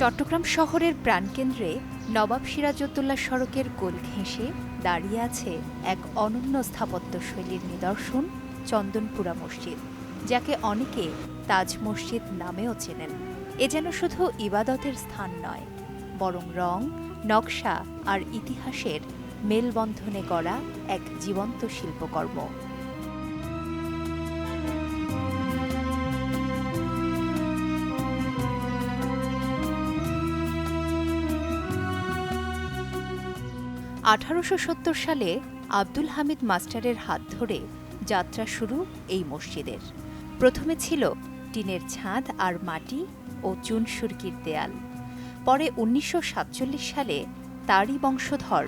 চট্টগ্রাম শহরের প্রাণকেন্দ্রে নবাব সিরাজউদ্দৌলা সড়কের গোল ঘেঁষে দাঁড়িয়ে আছে এক অনন্য স্থাপত্য শৈলীর নিদর্শন চন্দনপুরা মসজিদ, যাকে অনেকে তাজ মসজিদ নামেও চেনেন। এ যেন শুধু ইবাদতের স্থান নয়, বরং রং, নকশা আর ইতিহাসের মেলবন্ধনে গড়া এক জীবন্ত শিল্পকর্ম। আঠারোশো সত্তর সালে আব্দুল হামিদ মাস্টারের হাত ধরে যাত্রা শুরু এই মসজিদের। প্রথমে ছিল টিনের ছাদ আর মাটি ও চুনসুরকির দেয়াল। পরে উনিশশো সাতচল্লিশ সালে তারই বংশধর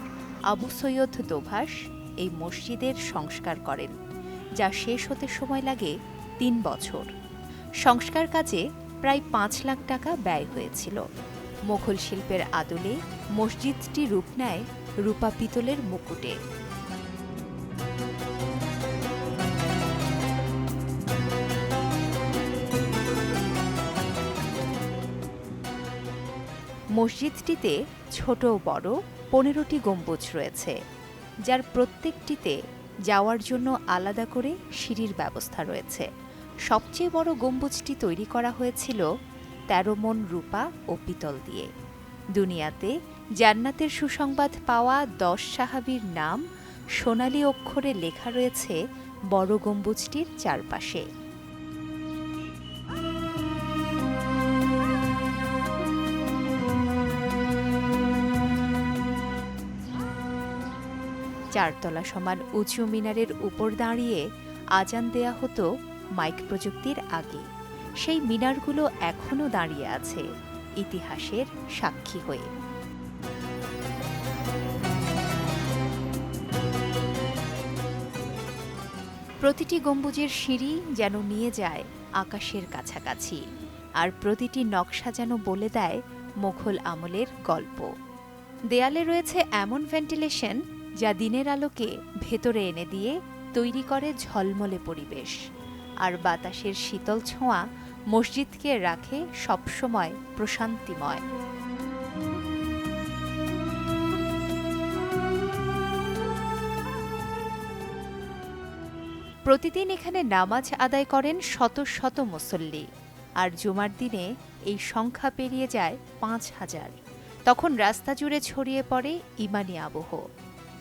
আবু সৈয়দ দোভাষ এই মসজিদের সংস্কার করেন, যা শেষ হতে সময় লাগে তিন বছর। সংস্কার কাজে প্রায় পাঁচ লাখ টাকা ব্যয় হয়েছিল। মোঘল শিল্পের আদলে মসজিদটি রূপ নেয় রূপা পিতলের মুকুটে। মসজিদটিতে ছোট বড় পনেরোটি গম্বুজ রয়েছে, যার প্রত্যেকটিতে যাওয়ার জন্য আলাদা করে সিঁড়ির ব্যবস্থা রয়েছে। সবচেয়ে বড় গম্বুজটি তৈরি করা হয়েছিল তেরো মন রূপা ও পিতল দিয়ে। দুনিয়াতে জান্নাতের সুসংবাদ পাওয়া দশ সাহাবীর নাম সোনালী অক্ষরে লেখা রয়েছে বড় গম্বুজটির চারপাশে। চারতলা সমান উঁচু মিনারের উপর দাঁড়িয়ে আজান দেয়া হতো মাইক প্রযুক্তির আগে। সেই মিনারগুলো এখনও দাঁড়িয়ে আছে ইতিহাসের সাক্ষী হয়ে। প্রতিটি গম্বুজের সিঁড়ি যেন নিয়ে যায় আকাশের কাছাকাছি, আর প্রতিটি নকশা যেন বলে দেয় মোঘল আমলের গল্প। দেয়ালে রয়েছে এমন ভেন্টিলেশন যা দিনের আলোকে ভেতরে এনে দিয়ে তৈরি করে ঝলমলে পরিবেশ। আর বাতাসের শীতল ছোঁয়া মসজিদকে রাখে সবসময় প্রশান্তিময়। প্রতিদিন এখানে নামাজ আদায় করেন শত শত মুসল্লি। আর জুমার দিনে এই সংখ্যা পেরিয়ে যায় পাঁচ হাজার। তখন রাস্তা জুড়ে ছড়িয়ে পড়ে ইমানি আবহ।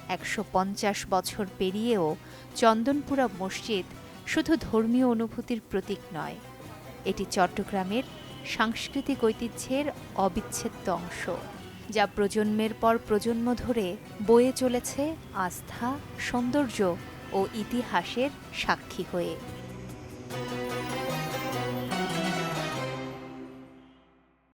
একশো পঞ্চাশ বছর পেরিয়েও চন্দনপুরা মসজিদ শুধু ধর্মীয় অনুভূতির প্রতীক নয়, এটি চট্টগ্রামের সাংস্কৃতিক ঐতিহ্যের অবিচ্ছেদ্য অংশ, যা প্রজন্মের পর প্রজন্ম ধরে বয়ে চলেছে আস্থা, সৌন্দর্য ও ইতিহাসের সাক্ষী হয়ে।